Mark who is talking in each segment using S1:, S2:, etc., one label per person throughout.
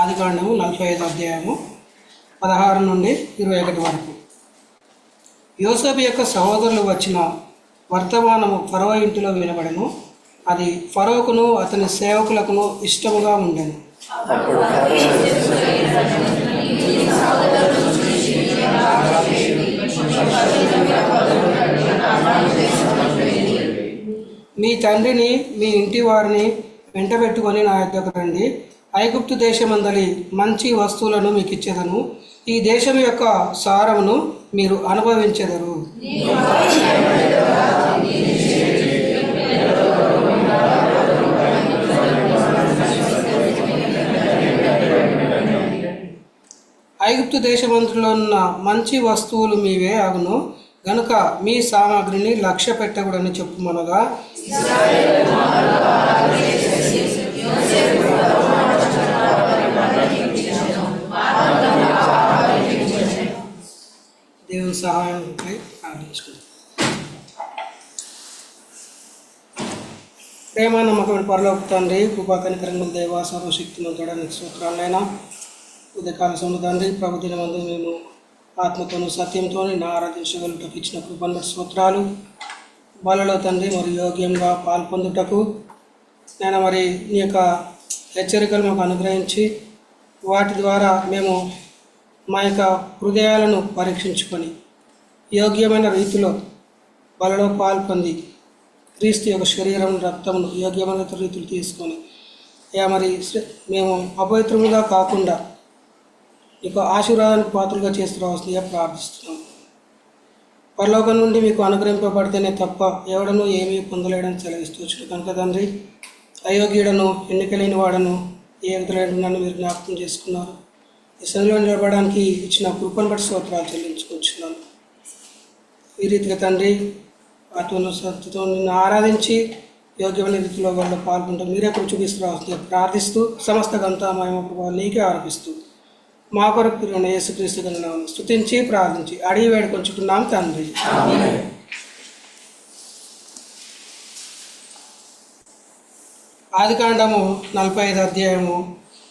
S1: ఆదికాండము నలభై ఐదు అధ్యాయము పదహారు నుండి ఇరవై ఒకటి వరకు. యోసేపు యొక్క సహోదరులు వచ్చిన వర్తమానము ఫరో ఇంటిలో వినబడను. అది ఫరోకును అతని సేవకులకును ఇష్టముగా ఉండెను. మీ తండ్రిని మీ ఇంటి వారిని వెంటబెట్టుకొని నా యొక్కకు రండి. ఐగుప్తు దేశమందలి మంచి వస్తువులను మీకు ఇచ్చేదను. ఈ దేశం యొక్క సారమును మీరు అనుభవించెదరు. ఐగుప్తు దేశమంతులో ఉన్న మంచి వస్తువులు మీవే అగును గనుక మీ సామాగ్రిని లక్ష్య పెట్టకూడని చెప్పుమనగా దేవుని సహాయంపై ప్రార్థించుకుంటాం ప్రేమ నమ్మకమైన పరలోకి తండ్రి కృపా కనికరంగుల దేవ సర్వశక్తి మంత్రానికి సూత్రాలైనా ఉదయకాల సమయంలో తండ్రి ప్రభు దినమందు మేము ఆత్మతోనూ సత్యంతో నా ఆరాధించగలుగుటకు ఇచ్చిన కృపణ సూత్రాలు బలలో తండ్రి మరి యోగ్యంగా పాల్పొందుటకు నేను మరి నీ యొక్క హెచ్చరికలు మాకు అనుగ్రహించి వాటి ద్వారా మేము మా యొక్క హృదయాలను పరీక్షించుకొని యోగ్యమైన రీతిలో బలలో పాల్పొంది క్రీస్తు యొక్క శరీరం రక్తమును యోగ్యమైన రీతులు తీసుకొని ఇక మరి మేము అపవిత్రముగా కాకుండా మీకు ఆశీర్వాదానికి పాత్రలుగా చేసుకురావాల్సిందిగా ప్రార్థిస్తున్నాం పరలోకం నుండి మీకు అనుగ్రహింపబడితేనే తప్ప ఎవడను ఏమీ పొందలేడని సెలవిస్తూ కనుక తండ్రి అయోగ్యుడను ఎన్నికలేని వాడను ఏ విధులైన నన్ను మీరు జ్ఞాపకం చేసుకున్నారు? ఈ సందులో నిలబడడానికి ఇచ్చిన కృపను బట్టి స్తోత్రాలు చెల్లించుకుంటున్నాను ఈ రీతిగా తండ్రి అతను సత్తుతో నిన్ను ఆరాధించి యోగ్యమైన రీతిలో వాళ్ళు పాల్గొంటాం మీరే కృషి చూపిస్తున్నా ప్రార్థిస్తూ సమస్త గంతా మహిమ ప్రభావం నీకే ఆరోపిస్తూ మా కొరకు పిలువైన యేసుక్రీస్తు ప్రార్థించి అడిగి వేడుకొంచుకున్నాం తండ్రి. ఆదికాండము నలభై ఐదు అధ్యాయము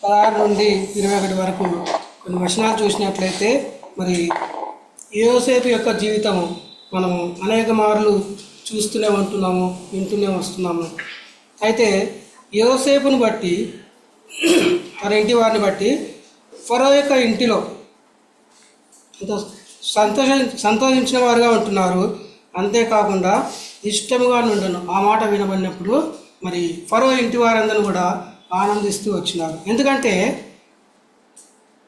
S1: పదహారు నుండి ఇరవై ఒకటి వరకు కొన్ని వచనాలు చూసినట్లయితే మరి యోసేపు యొక్క జీవితము మనము అనేక మార్లు చూస్తూనే ఉంటున్నాము వింటూనే వస్తున్నాము. అయితే యోసేపును బట్టి మన ఇంటి వారిని బట్టి ఫరో యొక్క ఇంటిలో ఎంతో సంతోష సంతోషించిన వారుగా ఉంటున్నారు. అంతేకాకుండా ఇష్టముగా నుండను. ఆ మాట వినబడినప్పుడు మరి ఫరో ఇంటి వారందరూ కూడా ఆనందిస్తూ వచ్చినారు. ఎందుకంటే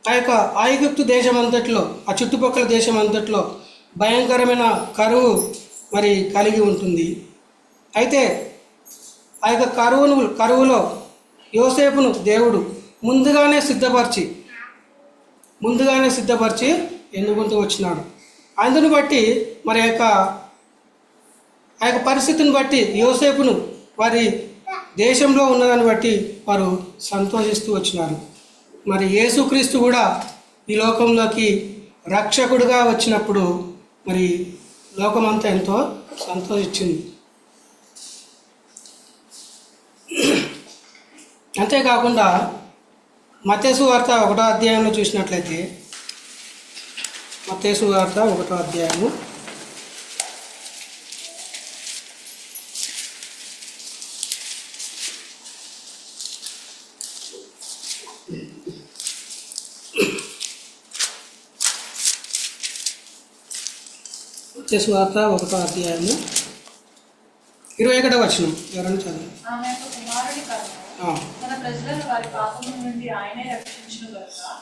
S1: ఆ యొక్క ఐగుప్తు దేశం అంతట్లో ఆ చుట్టుపక్కల దేశం అంతట్లో భయంకరమైన కరువు మరి కలిగి ఉంటుంది. అయితే ఆ యొక్క కరువును కరువులో యోసేపును దేవుడు ముందుగానే సిద్ధపరిచి ముందుగానే సిద్ధపరిచి ఎన్నుకుంటూ వచ్చినాడు. అందును బట్టి మరి యొక్క ఆ యొక్క పరిస్థితిని బట్టి యోసేపును వారి దేశంలో ఉన్నదాన్ని బట్టి వారు సంతోషిస్తూ వచ్చినారు. మరి యేసుక్రీస్తు కూడా ఈ లోకంలోకి రక్షకుడుగా వచ్చినప్పుడు మరి లోకమంతా ఎంతో సంతోషించింది. అంతేకాకుండా మతేసు వార్త ఒకటో అధ్యాయంలో చూసినట్లయితే మతేసు వార్త ఒకటో అధ్యాయము. మతేసు వార్త ఒకటో అధ్యాయము. ఇరవై ఒకటో వచ్చిన ఎవరైనా చదువు
S2: కనుక మన ప్రజలను వారి పాపము నుండి ఆయనే రక్షించును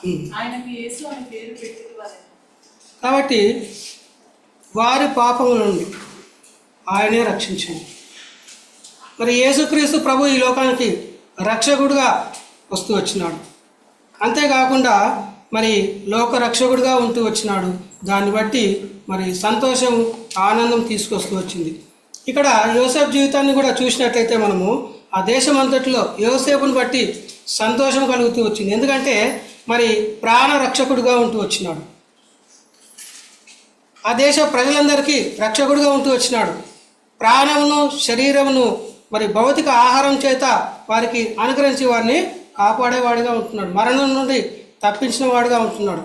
S1: ఉమ్.
S2: ఆయనకు యేసు అని పేరు పెట్టుడు వలెను
S1: కాబట్టి వారి పాపముల నుండి ఆయనే రక్షించింది మరి యేసుక్రీస్తు ప్రభు ఈ లోకానికి రక్షకుడుగా వస్తూ వచ్చినాడు. అంతేకాకుండా మరి లోక రక్షకుడుగా ఉంటూ వచ్చినాడు. దాన్ని బట్టి మరి సంతోషం ఆనందం తీసుకొస్తూ వచ్చింది. ఇక్కడ యోసేపు జీవితాన్ని కూడా చూసినట్లయితే మనము ఆ దేశం యోసేపును బట్టి సంతోషం కలుగుతూ వచ్చింది. ఎందుకంటే మరి ప్రాణ రక్షకుడుగా ఉంటూ వచ్చినాడు. ఆ దేశ ప్రజలందరికీ రక్షకుడుగా ఉంటూ వచ్చినాడు. ప్రాణమును శరీరమును మరి భౌతిక ఆహారం చేత వారికి అనుగ్రహించి వారిని కాపాడేవాడిగా ఉంటున్నాడు. మరణం నుండి తప్పించిన వాడిగా ఉంటున్నాడు.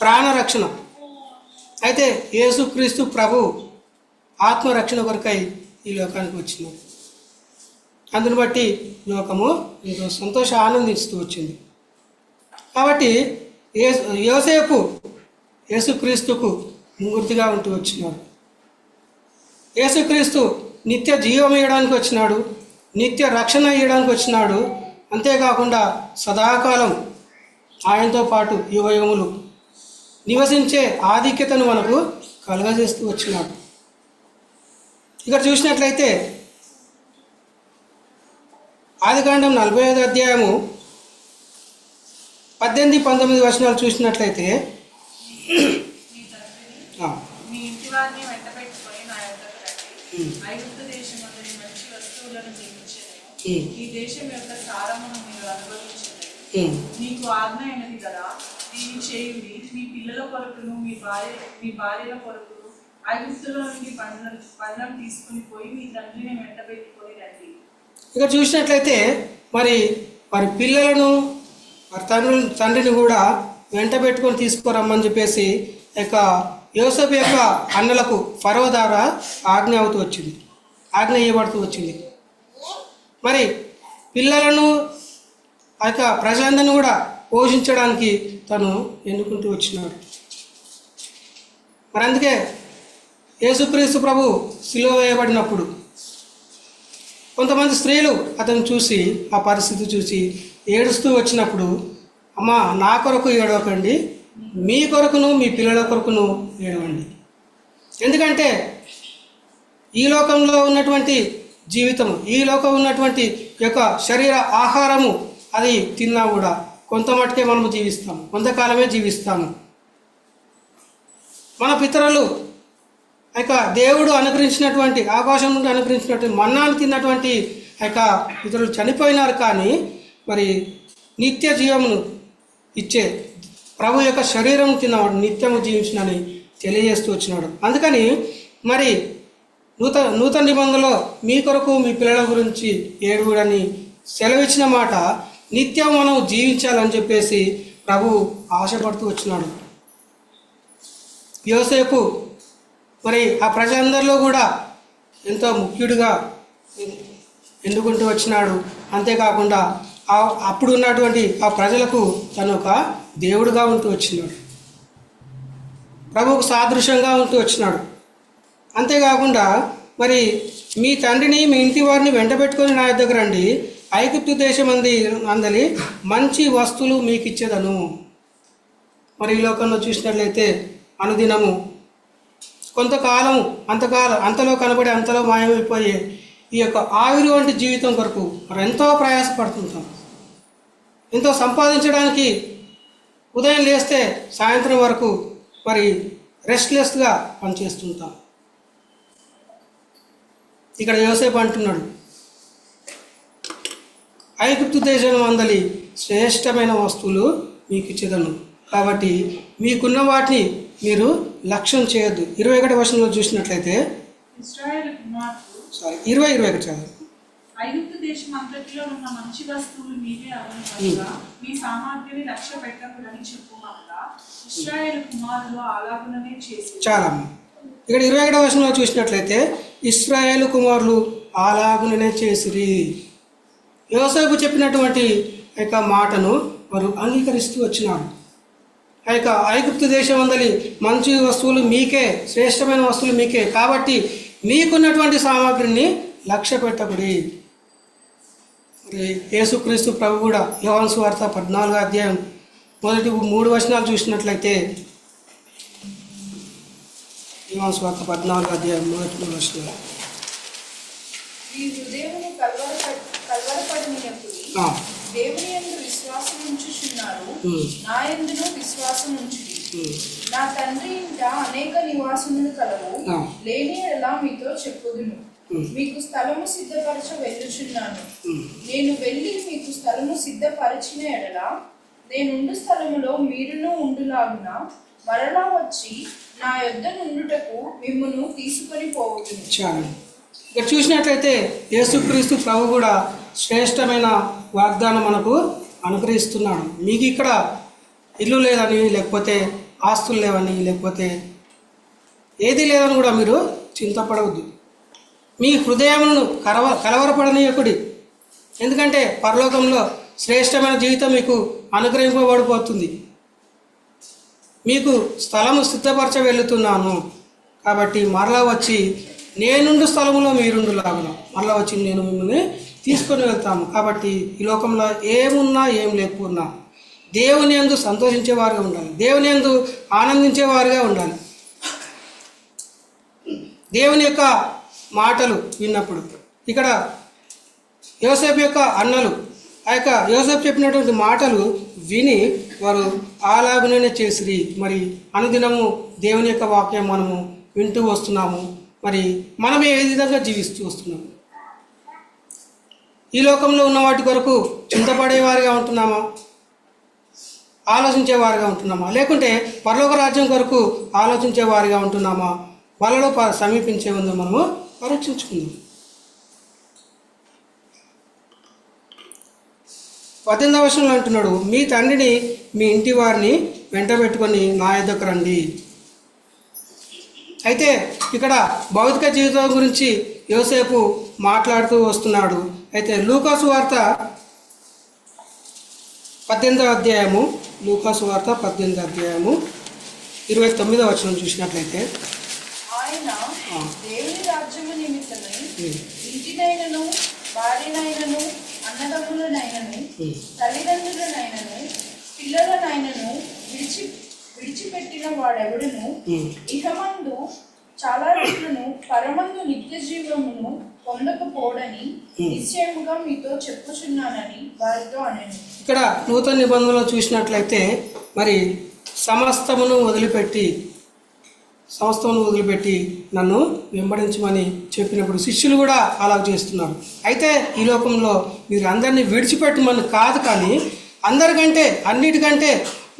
S1: ప్రాణరక్షణ అయితే యేసుక్రీస్తు ప్రభు ఆత్మరక్షణ కొరకై ఈ లోకానికి వచ్చినాడు. అందుని బట్టి లోకము ఎంతో సంతోష ఆనందిస్తూ వచ్చింది. కాబట్టి ఏ యోసేపు యేసుక్రీస్తుకు మూర్తిగా ఉంటూ వచ్చినాడు. యేసుక్రీస్తు నిత్య జీవం ఇవ్వడానికి వచ్చినాడు నిత్య రక్షణ ఇవ్వడానికి వచ్చినాడు. అంతేకాకుండా సదాకాలం ఆయనతో పాటు యువయములు నివసించే ఆధిక్యతను మనకు కలుగజేస్తూ వచ్చినాడు. ఇక్కడ చూసినట్లయితే ఆదికాండం నలభై ఐదు అధ్యాయము పద్దెనిమిది పంతొమ్మిది వచనాలు చూసినట్లయితే
S2: ఈ దేశం యొక్క సారమును మీరు. నీకు ఆజ్ఞ అయినది కదా దీని చేయుడి. మీ పిల్లల కొరకును మీ భార్య మీ భార్యల కొరకును ఐగుప్తులో నుండి పండ్లను పండ్లను తీసుకుని పోయి మీ తండ్రిని వెంట పెట్టుకొని రండి.
S1: ఇక చూసినట్లయితే మరి వారి పిల్లలను వారి తండ్రి తండ్రిని కూడా వెంట పెట్టుకొని తీసుకురమ్మని చెప్పేసి ఈ యొక్క యోసఫ్ యొక్క అన్నలకు ఫరవ ద్వారా ఆజ్ఞ అవుతూ వచ్చింది. ఆజ్ఞ ఇవ్వబడుతూ వచ్చింది. మరి పిల్లలను ఆ యొక్క ప్రజలందరినీ కూడా పోషించడానికి తను ఎన్నుకుంటూ వచ్చినాడు. మరి అందుకే యేసుక్రీస్తు ప్రభు సిలువ వేయబడినప్పుడు కొంతమంది స్త్రీలు అతను చూసి ఆ పరిస్థితి చూసి ఏడుస్తూ వచ్చినప్పుడు అమ్మ నా కొరకు ఏడవకండి. మీ కొరకును మీ పిల్లల కొరకును ఏడవండి. ఎందుకంటే ఈ లోకంలో ఉన్నటువంటి జీవితము ఈ లోకం ఉన్నటువంటి యొక్క శరీర ఆహారము అది తిన్నా కూడా కొంత మటుకే మనము జీవిస్తాము కొంతకాలమే జీవిస్తాము. మన పితరులు ఆ యొక్క దేవుడు అనుగ్రహించినటువంటి ఆకాశం నుండి అనుగ్రహించినటువంటి మన్నాను తిన్నటువంటి ఆ యొక్క ఇతరులు చనిపోయినారు కానీ మరి నిత్య జీవమును ఇచ్చే ప్రభు యొక్క శరీరం తిన్నవాడు నిత్యము జీవించినని తెలియజేస్తూ వచ్చినాడు. అందుకని మరి నూతన నూతన నిబంధనలో మీ కొరకు మీ పిల్లల గురించి ఏడుగుడని సెలవిచ్చిన మాట నిత్యం మనం జీవించాలని చెప్పేసి ప్రభు ఆశపడుతూ వచ్చినాడు. యోసేపు మరి ఆ ప్రజలందరిలో కూడా ఎంతో ముఖ్యుడిగా ఎన్నుకుంటూ వచ్చినాడు. అంతేకాకుండా అప్పుడు ఉన్నటువంటి ఆ ప్రజలకు తను ఒక దేవుడుగా ఉంటూ వచ్చినాడు. ప్రభుకు సాదృశ్యంగా ఉంటూ వచ్చినాడు. అంతేకాకుండా మరి మీ తండ్రిని మీ ఇంటి వారిని వెంట పెట్టుకొని నా దగ్గర రండి. ఐగుప్తు దేశం అంది అందని మంచి వస్తువులు మీకు ఇచ్చేదను మరి ఈ లోకంలో చూసినట్లయితే అనుదినము కొంతకాలం అంతకాలం అంతలో కనబడి అంతలో మాయమైపోయే ఈ యొక్క ఆవిరి వంటి జీవితం కొరకు మరి ఎంతో ప్రయాసపడుతుంటాం. ఎంతో సంపాదించడానికి ఉదయం లేస్తే సాయంత్రం వరకు మరి రెస్ట్లెస్గా పనిచేస్తుంటాం. ఇక్కడ యోసేపు అంటున్నాడు ఐగుప్తు దేశం అందలి శ్రేష్టమైన వస్తువులు మీకు ఇచ్చేదను కాబట్టి మీకున్న వాటిని మీరు లక్ష్యం చేయొద్దు. ఇరవై ఒకటి వర్షంలో చూసినట్లయితే సారీ ఇరవై ఇరవై ఒకటి చదువు
S2: ఐగుప్తు దేశం అంతటిలో ఉన్న మంచి వస్తువులు మీ సామాగ్రిని లక్ష్య పెట్టకూడని చెప్పుమనగా ఇస్రాయేల్ కుమారులు అలాగుననే చేసి
S1: చాలా ఇక్కడ ఇరవై ఒకటో వర్షంలో చూసినట్లయితే ఇస్రాయేల్ కుమారులు అలాగుననే చేసిరి. యోసేపు చెప్పినటువంటి యొక్క మాటను వారు అంగీకరిస్తూ వచ్చినారు. ఆ యొక్క ఐగుప్తు దేశం అందలి మంచి వస్తువులు మీకే శ్రేష్టమైన వస్తువులు మీకే. కాబట్టి మీకున్నటువంటి సామాగ్రిని లక్ష్య పెట్టకుడి యేసుక్రీస్తు ప్రభు కూడా యోహాను వార్త పద్నాలుగు అధ్యాయం మొదటి మూడు వచనాలు చూసినట్లయితే యోహాను వార్త పద్నాలుగు అధ్యాయం మొదటి మూడు వచనాలు.
S3: దేవుని
S1: ఉమ్,
S3: నా యందును విశ్వాసం
S1: ఉమ్,
S3: నా తండ్రి ఇంట అనేక నివాసములు కలవు. లేని ఎలా మీతో చెప్పుదును. మీకు స్థలము సిద్ధపరచ వెళ్ళుచున్నాను. నేను వెళ్ళి మీకు స్థలము సిద్ధపరిచిన ఎడల నేనుండు స్థలములో మీరును ఉండులాగున మరలా వచ్చి నా యొద్ద నుండుటకు మిమ్మును తీసుకొని పోవదును.
S1: చాలు ఇక్కడ చూసినట్లయితే యేసుక్రీస్తు ప్రభు కూడా శ్రేష్టమైన వాగ్దానం మనకు అనుగ్రహిస్తున్నాడు. మీకు ఇక్కడ ఇల్లు లేదని లేకపోతే ఆస్తులు లేవని లేకపోతే ఏది లేదని కూడా మీరు చింతపడవద్దు. మీ హృదయములను కలవ కలవరపడనీయకుడి. ఎందుకంటే పరలోకంలో శ్రేష్టమైన జీవితం మీకు అనుగ్రహింపబడిపోతుంది. మీకు స్థలము సిద్ధపరచ వెళుతున్నాను కాబట్టి మరలా వచ్చి నేనుండు స్థలములో మీరుండు లాగున మరలా వచ్చి నేను మిమ్మల్ని తీసుకొని వెళ్తాము. కాబట్టి ఈ లోకంలో ఏమున్నా ఏం లేకున్నా దేవుని ఎందు సంతోషించేవారుగా ఉండాలి. దేవుని ఎందు ఆనందించేవారుగా ఉండాలి. దేవుని యొక్క మాటలు విన్నప్పుడు ఇక్కడ యోసేపు యొక్క అన్నలు ఆ యొక్క యోసేపు చెప్పినటువంటి మాటలు విని వారు అలాగునే చేసిరి. మరి అనుదినము దేవుని యొక్క వాక్యం మనము వింటూ వస్తున్నాము. మరి మనం ఏ విధంగా జీవిస్తూ వస్తున్నాము? ఈ లోకంలో ఉన్న వాటి కొరకు చింతపడేవారిగా ఉంటున్నామా? ఆలోచించేవారిగా ఉంటున్నామా? లేకుంటే పరలోక రాజ్యం కొరకు ఆలోచించేవారిగా ఉంటున్నామా? వాళ్ళలో ప- సమీపించే ముందు మనము పరీక్షించుకుందాం. పద్దెనిమిదవ వర్షంలో అంటున్నాడు మీ తండ్రిని మీ ఇంటి వారిని వెంట పెట్టుకొని నా ఎద్దకు రండి. అయితే ఇక్కడ భౌతిక జీవితం గురించి యోసేపు మాట్లాడుతూ వస్తున్నాడు. అయితే లూకాసు వార్త పద్దెనిమిదవ అధ్యాయము. లూకాసు వార్త పద్దెనిమిదవ అధ్యాయము. ఇరవై తొమ్మిదవ వచనం చూసినట్లయితే.
S3: విడిచిపెట్టిన వాడెవడును. ఇహమందు చాలా రెట్లను పరమందు నిత్య జీవమును పొందకపోడని నిశ్చయముగా మీతో చెప్పుచున్నానని వారితో అనెను.
S1: ఇక్కడ నూతన నిబంధనలో చూసినట్లయితే మరి సమస్తమును వదిలిపెట్టి సమస్తమును వదిలిపెట్టి నన్ను వెంబడించమని చెప్పినప్పుడు శిష్యులు కూడా అలా చేస్తున్నారు. అయితే ఈ లోకంలో మీరు అందరినీ విడిచిపెట్టమని కాదు కానీ అందరికంటే అన్నిటికంటే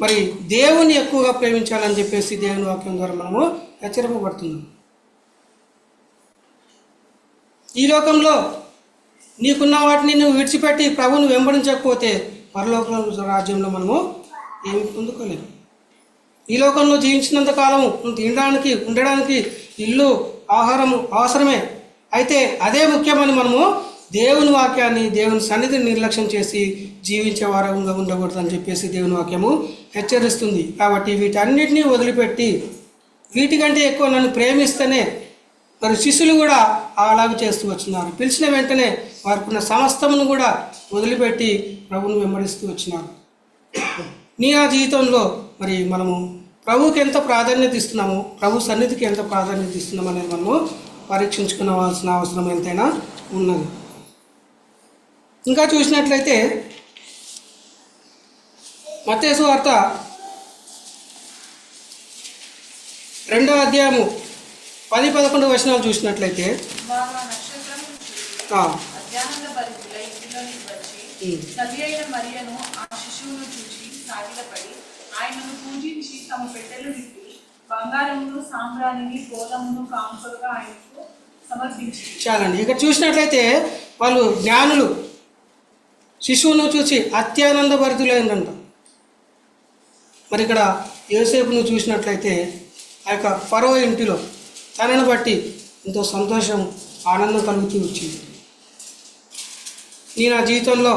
S1: మరి దేవుని ఎక్కువగా ప్రేమించాలని చెప్పేసి దేవుని వాక్యం ద్వారా మనము హెచ్చరింపబడుతున్నాం. ఈ లోకంలో నీకున్న వాటిని నువ్వు విడిచిపెట్టి ప్రభువును వెంబడించకపోతే పరలోక రాజ్యంలో మనము ఏమి పొందుకోలేము. ఈ లోకంలో జీవించినంత కాలము నువ్వు తినడానికి ఉండడానికి ఇల్లు ఆహారము అవసరమే. అయితే అదే ముఖ్యమని మనము దేవుని వాక్యాన్ని దేవుని సన్నిధిని నిర్లక్ష్యం చేసి జీవించే వారంగా ఉండకూడదని చెప్పేసి దేవుని వాక్యము హెచ్చరిస్తుంది. కాబట్టి వీటన్నిటినీ వదిలిపెట్టి వీటికంటే ఎక్కువ నన్ను ప్రేమిస్తేనే మరి శిష్యులు కూడా అలాగే చేస్తూ వచ్చినారు. పిలిచిన వెంటనే వారికి సమస్తమును కూడా వదిలిపెట్టి ప్రభువును వెంబడిస్తూ వచ్చినారు. నీ ఆ జీవితంలో మరి మనము ప్రభువుకి ఎంత ప్రాధాన్యత ఇస్తున్నాము ప్రభు సన్నిధికి ఎంత ప్రాధాన్యత ఇస్తున్నాము అనేది మనము పరీక్షించుకోవాల్సిన అవసరం ఎంతైనా ఉన్నది. ఇంకా చూసినట్లయితే మతేసు వార్త రెండవ అధ్యాయము పది పదకొండు వచనాలు చూసినట్లయితే
S2: ఆయనను పూజించి తమ పెట్టెలు నింపి బంగారమును సాంబ్రాణిని గోధమును కాంకులుగా ఆయనకు సమర్పించి.
S1: చాలండి. ఇక్కడ చూసినట్లయితే వాళ్ళు జ్ఞానులు. శిశువును చూసి అత్యానంద భరితులైందంట మరి ఇక్కడ యోసేపును చూసినట్లయితే ఆ యొక్క ఫరో ఇంటిలో తనను బట్టి ఎంతో సంతోషం ఆనందం కలుగుతూ వచ్చింది. నేను నా జీవితంలో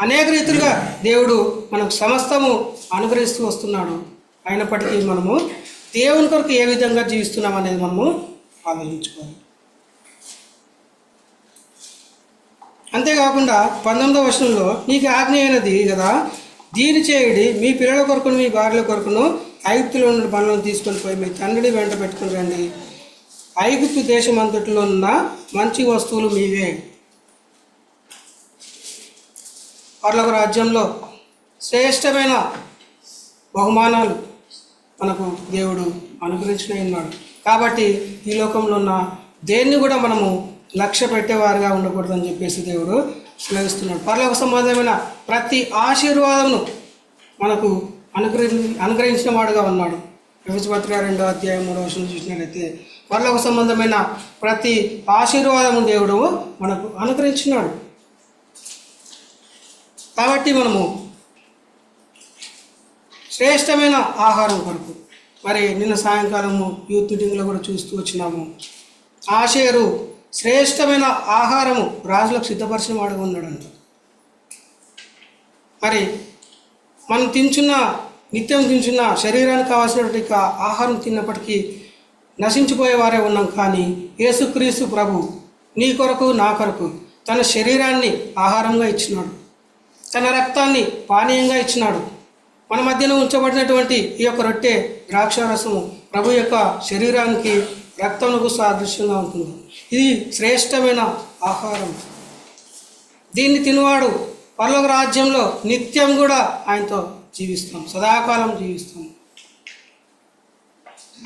S1: అనేక రీతులుగా దేవుడు మనకు సమస్తము అనుగ్రహిస్తూ వస్తున్నాడు. అయినప్పటికీ మనము దేవుని కొరకు ఏ విధంగా జీవిస్తున్నాం అనేది మనము ఆలోచించుకోవాలి. అంతేకాకుండా పంతొమ్మిదవ వర్షంలో నీకు ఆజ్ఞ అయినది కదా దీని చేయుడి మీ పిల్లల కొరకును మీ భార్యల కొరకును ఐగుప్తులో ఉన్న పనులను తీసుకొని పోయి మీ తండ్రిని వెంట పెట్టుకుని రండి. ఐగుప్తు దేశం అంతటిలో ఉన్న మంచి వస్తువులు మీవే. పర్లకు రాజ్యంలో శ్రేష్టమైన బహుమానాలు మనకు దేవుడు అనుగ్రహించిన ఉన్నాడు. కాబట్టి ఈ లోకంలో ఉన్న దేన్ని కూడా మనము లక్ష్య పెట్టేవారుగా ఉండకూడదని చెప్పేసి దేవుడు సెలవిస్తున్నాడు. పర్లక సంబంధమైన ప్రతి ఆశీర్వాదమును మనకు అనుగ్రహి అనుగ్రహించిన వాడుగా ఉన్నాడు. వ్యవస్థపత్రిక రెండో అధ్యాయం మూడో వర్షం చూసినట్లయితే పరలోక సంబంధమైన ప్రతి ఆశీర్వాదము దేవుడు మనకు అనుగ్రహించినాడు. కాబట్టి మనము శ్రేష్టమైన ఆహారం కొరకు మరి నిన్న సాయంకాలము యూత్ మీటింగ్లో కూడా చూస్తూ వచ్చినాము. ఆశేరు శ్రేష్టమైన ఆహారము రాజులకు సిద్ధపరిచిన వాడుగా ఉన్నాడంట. మరి మనం తించున్న నిత్యం తించున్న శరీరానికి కావాల్సినటువంటి ఆహారం తిన్నప్పటికీ నశించిపోయేవారే ఉన్నాం కానీ యేసుక్రీస్తు ప్రభు నీ కొరకు నా కొరకు తన శరీరాన్ని ఆహారంగా ఇచ్చినాడు. తన రక్తాన్ని పానీయంగా ఇచ్చినాడు. మన మధ్యన ఉంచబడినటువంటి ఈ యొక్క రొట్టె ద్రాక్షారసము ప్రభు యొక్క శరీరానికి రక్తమునకు సాదృశ్యంగా ఉంటుంది. ఇది శ్రేష్టమైన ఆహారం. దీన్ని తినవాడు పర్లోక రాజ్యంలో నిత్యం కూడా ఆయనతో జీవిస్తాం. సదాకాలం జీవిస్తాం.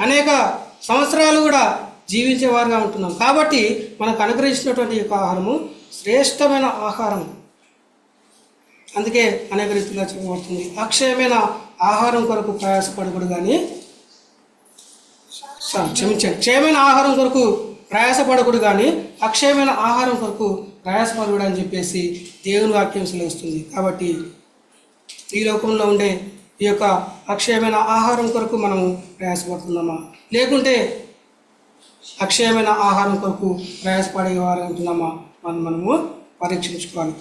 S1: అనేక సంవత్సరాలు కూడా జీవించేవారుగా ఉంటున్నాం. కాబట్టి మనకు అనుగ్రహించినటువంటి ఈ యొక్క ఆహారము శ్రేష్టమైన ఆహారం. అందుకే అనేక రీతిలో చెప్పబడుతుంది. అక్షయమైన ఆహారం కొరకు ప్రయాసపడకూడదు కానీ క్షమించండి. క్షయమైన ఆహారం కొరకు ప్రయాసపడకూడదు కానీ అక్షయమైన ఆహారం కొరకు ప్రయాసపడకూడదు అని చెప్పేసి దేవుని వాక్యం సెలవుస్తుంది. కాబట్టి ఈ లోకంలో ఉండే ఈ యొక్క అక్షయమైన ఆహారం కొరకు మనము ప్రయాసపడుతున్నామా? లేకుంటే అక్షయమైన ఆహారం కొరకు ప్రయాసపడే వారు ఉంటున్నామా? మనం మనము పరీక్షించుకోవాలి.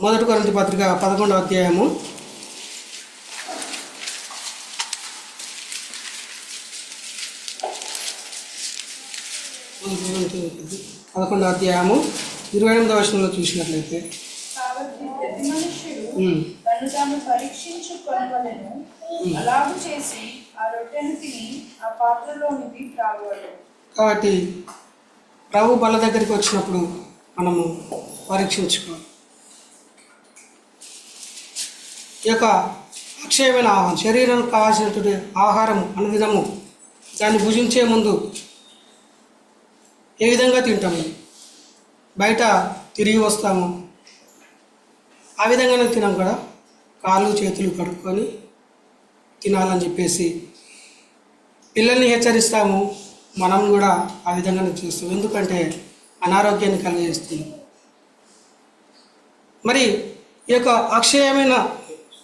S1: మొదటి కొరంటి పత్రిక పదకొండవ అధ్యాయము. పదకొండవ అధ్యాయము ఇరవై ఎనిమిదవ వచనంలో చూసినట్లయితే
S3: కాబట్టి ప్రతి మనుష్యుడు తను తాను పరీక్షించుకొనవలెను. అలాగు చేసి ఆ రొట్టెను తిని ఆ పాత్రలోనిది త్రాగవలెను
S1: కాబట్టి ప్రభు బల దగ్గరికి వచ్చినప్పుడు మనము పరీక్షించుకోవాలి. ఈ యొక్క అక్షయమైన ఆహారం శరీరానికి కావాల్సినటువంటి ఆహారం అనుదినము దాన్ని భుజించే ముందు ఏ విధంగా తింటాము? బయట తిరిగి వస్తాము ఆ విధంగానే తినాం కదా కాళ్ళు చేతులు కడుక్కొని తినాలని చెప్పేసి పిల్లల్ని హెచ్చరిస్తాము. మనం కూడా ఆ విధంగానే చేస్తాం. ఎందుకంటే అనారోగ్యాన్ని కలిగజేస్తుంది. మరి ఈ యొక్క అక్షయమైన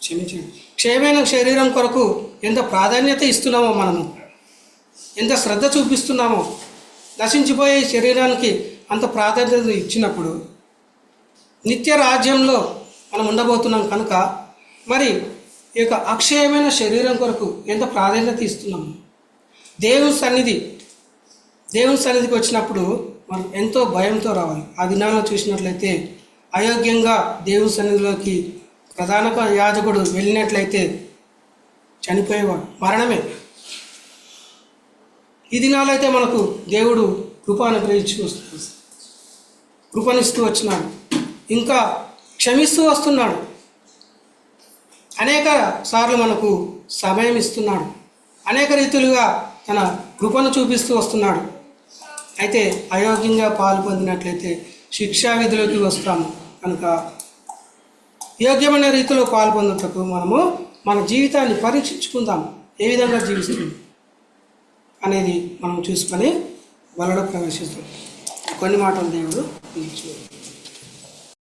S1: క్షమించండి. క్షయమైన శరీరం కొరకు ఎంత ప్రాధాన్యత ఇస్తున్నామో మనము ఎంత శ్రద్ధ చూపిస్తున్నామో నశించిపోయే శరీరానికి అంత ప్రాధాన్యత ఇచ్చినప్పుడు నిత్య రాజ్యంలో మనం ఉండబోతున్నాం కనుక మరి ఈ యొక్క అక్షయమైన శరీరం కొరకు ఎంత ప్రాధాన్యత ఇస్తున్నాము? దేవుని సన్నిధి దేవుని సన్నిధికి వచ్చినప్పుడు మనం ఎంతో భయంతో రావాలి. ఆ దినాల్లో చూసినట్లయితే అయోగ్యంగా దేవుని సన్నిధిలోకి ప్రధాన యాజకుడు వెళ్ళినట్లయితే చనిపోయేవాడు మరణమే. ఈ దినాలైతే అయితే మనకు దేవుడు కృప అనుగ్రహించి వస్తున్నాడు. కృపనిస్తూ వచ్చినాడు. ఇంకా క్షమిస్తూ వస్తున్నాడు. అనేక సార్లు మనకు సమయం ఇస్తున్నాడు. అనేక రీతులుగా తన కృపను చూపిస్తూ వస్తున్నాడు. అయితే అయోగ్యంగా పాలు పొందినట్లయితే శిక్షా విధిలోకి వస్తాము కనుక యోగ్యమైన రీతిలో పాలు పొందుటకు మనము మన జీవితాన్ని పరీక్షించుకుందాం. ఏ విధంగా జీవిస్తుంది అనేది మనం చూసుకొని వలలో ప్రవేశిస్తాం. కొన్ని మాటలు దేవుడు ఇచ్చాడు